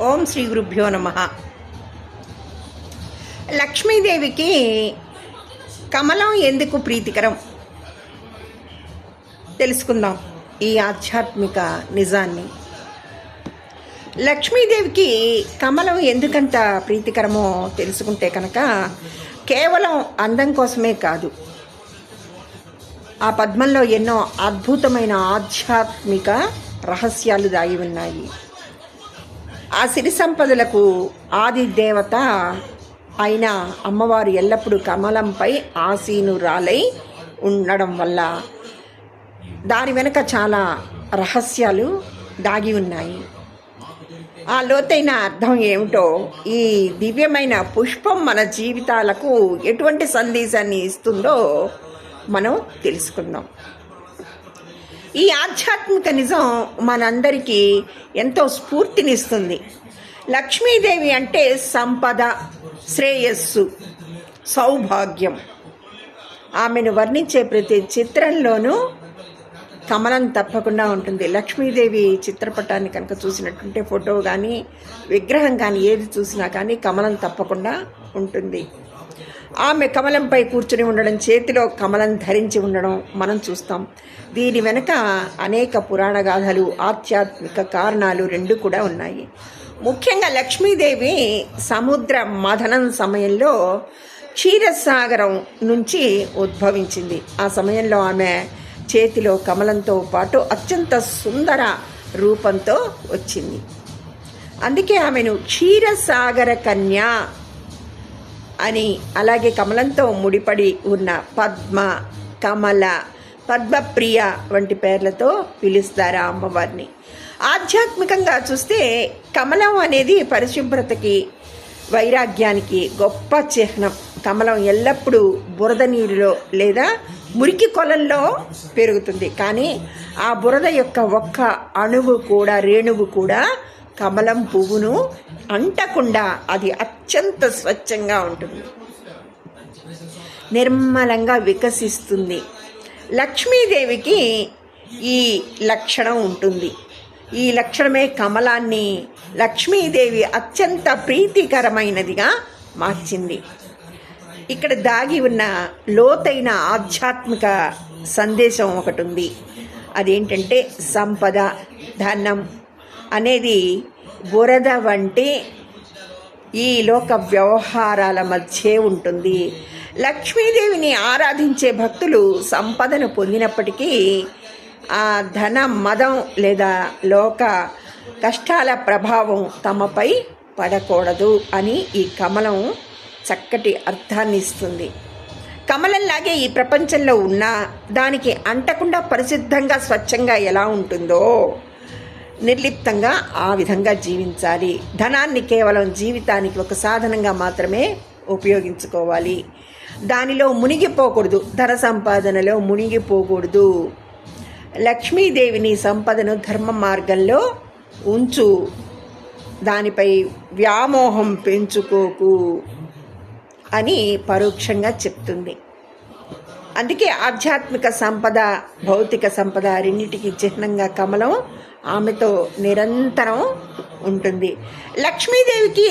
ఓం శ్రీ గురుభ్యో నమ. లక్ష్మీదేవికి కమలం ఎందుకు ప్రీతికరం? తెలుసుకుందాం ఈ ఆధ్యాత్మిక నిజాన్ని. లక్ష్మీదేవికి కమలం ఎందుకంత ప్రీతికరమో తెలుసుకుంటే కనుక కేవలం అందం కోసమే కాదు. ఆ పద్మంలో ఎన్నో అద్భుతమైన ఆధ్యాత్మిక రహస్యాలు దాగి ఉన్నాయి. ఆ సిరి సంపదలకు ఆది దేవత అయిన అమ్మవారు ఎల్లప్పుడూ కమలంపై ఆసీనురాలై ఉండడం వల్ల దాని వెనుక చాలా రహస్యాలు దాగి ఉన్నాయి. ఆ లోతైన అర్థం ఏమిటో ఈ దివ్యమైన పుష్పం మన జీవితాలకు ఎటువంటి సందేశాన్ని ఇస్తుందో మనం తెలుసుకుందాం. ఈ ఆధ్యాత్మిక నిజం మనందరికీ ఎంతో స్ఫూర్తినిస్తుంది. లక్ష్మీదేవి అంటే సంపద శ్రేయస్సు సౌభాగ్యం. ఆమెను వర్ణించే ప్రతి చిత్రంలోనూ కమలం తప్పకుండా ఉంటుంది. లక్ష్మీదేవి చిత్రపటాన్ని కనుక చూసినట్టుంటే ఫోటో కానీ విగ్రహం కానీ ఏది చూసినా కానీ కమలం తప్పకుండా ఉంటుంది. ఆమె కమలంపై కూర్చుని ఉండడం చేతిలో కమలం ధరించి ఉండడం మనం చూస్తాం. దీని వెనుక అనేక పురాణ గాథలు ఆధ్యాత్మిక కారణాలు రెండు కూడా ఉన్నాయి. ముఖ్యంగా లక్ష్మీదేవి సముద్ర మథనం సమయంలో క్షీరసాగరం నుంచి ఉద్భవించింది. ఆ సమయంలో ఆమె చేతిలో కమలంతో పాటు అత్యంత సుందర రూపంతో వచ్చింది. అందుకే ఆమెను క్షీరసాగర కన్య అని అలాగే కమలంతో ముడిపడి ఉన్న పద్మ కమల పద్మప్రియ వంటి పేర్లతో పిలుస్తారు ఆ అమ్మవారిని. ఆధ్యాత్మికంగా చూస్తే కమలం అనేది పరిశుభ్రతకి వైరాగ్యానికి గొప్ప చిహ్నం. కమలం ఎల్లప్పుడూ బురద నీరులో లేదా మురికి కొలంలో పెరుగుతుంది. కానీ ఆ బురద యొక్క ఒక్క అణువు కూడా రేణువు కూడా కమలం పువ్వును అంటకుండా అది అత్యంత స్వచ్ఛంగా ఉంటుంది. నిర్మలంగా వికసిస్తుంది. లక్ష్మీదేవికి ఈ లక్షణం ఉంటుంది. ఈ లక్షణమే కమలాన్ని లక్ష్మీదేవి అత్యంత ప్రీతికరమైనదిగా మార్చింది. ఇక్కడ దాగి ఉన్న లోతైన ఆధ్యాత్మిక సందేశం ఒకటి ఉంది. అదేంటంటే సంపద ధనం అనేది బురద వంటి ఈ లోక వ్యవహారాల మధ్య ఉంటుంది. లక్ష్మీదేవిని ఆరాధించే భక్తులు సంపదను పొందినప్పటికీ ఆ ధన మదం లేదా లోక కష్టాల ప్రభావం తమపై పడకూడదు అని ఈ కమలం చక్కటి అర్థాన్ని ఇస్తుంది. కమలంలాగే ఈ ప్రపంచంలో ఉన్నా దానికి అంటకుండా పరిశుద్ధంగా స్వచ్ఛంగా ఎలా ఉంటుందో నిర్లిప్తంగా ఆ విధంగా జీవించాలి. ధనాన్ని కేవలం జీవితానికి ఒక సాధనంగా మాత్రమే ఉపయోగించుకోవాలి. దానిలో మునిగిపోకూడదు. ధన సంపాదనలో మునిగిపోకూడదు. లక్ష్మీదేవిని సంపదను ధర్మ మార్గంలో ఉంచు. దానిపై వ్యామోహం పెంచుకోకు అని పరోక్షంగా చెప్తుంది. అందుకే ఆధ్యాత్మిక సంపద భౌతిక సంపద రెండింటికి చిహ్నంగా కమలం ఆమెతో నిరంతరం ఉంటుంది. లక్ష్మీదేవికి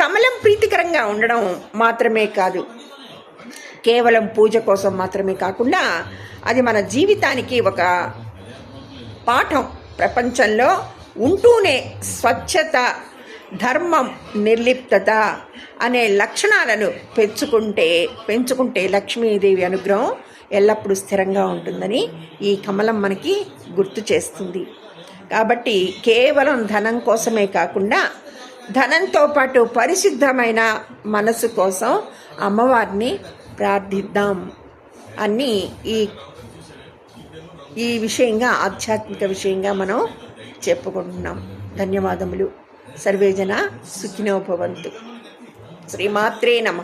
కమలం ప్రీతికరంగా ఉండడం మాత్రమే కాదు. కేవలం పూజ కోసం మాత్రమే కాకుండా అది మన జీవితానికి ఒక పాఠం. ప్రపంచంలో ఉంటూనే స్వచ్ఛత ధర్మం నిర్లిప్తత అనే లక్షణాలను పెంచుకుంటే పెంచుకుంటే లక్ష్మీదేవి అనుగ్రహం ఎల్లప్పుడూ స్థిరంగా ఉంటుందని ఈ కమలం మనకి గుర్తు చేస్తుంది. కాబట్టి కేవలం ధనం కోసమే కాకుండా ధనంతో పాటు పరిశుద్ధమైన మనసు కోసం అమ్మవారిని ప్రార్థిద్దాం అని ఈ ఈ విషయంగా ఆధ్యాత్మిక విషయంగా మనం చెప్పుకుంటున్నాం. ధన్యవాదములు. సర్వేజన సుఖినోభవంతు. శ్రీమాత్రే నమ.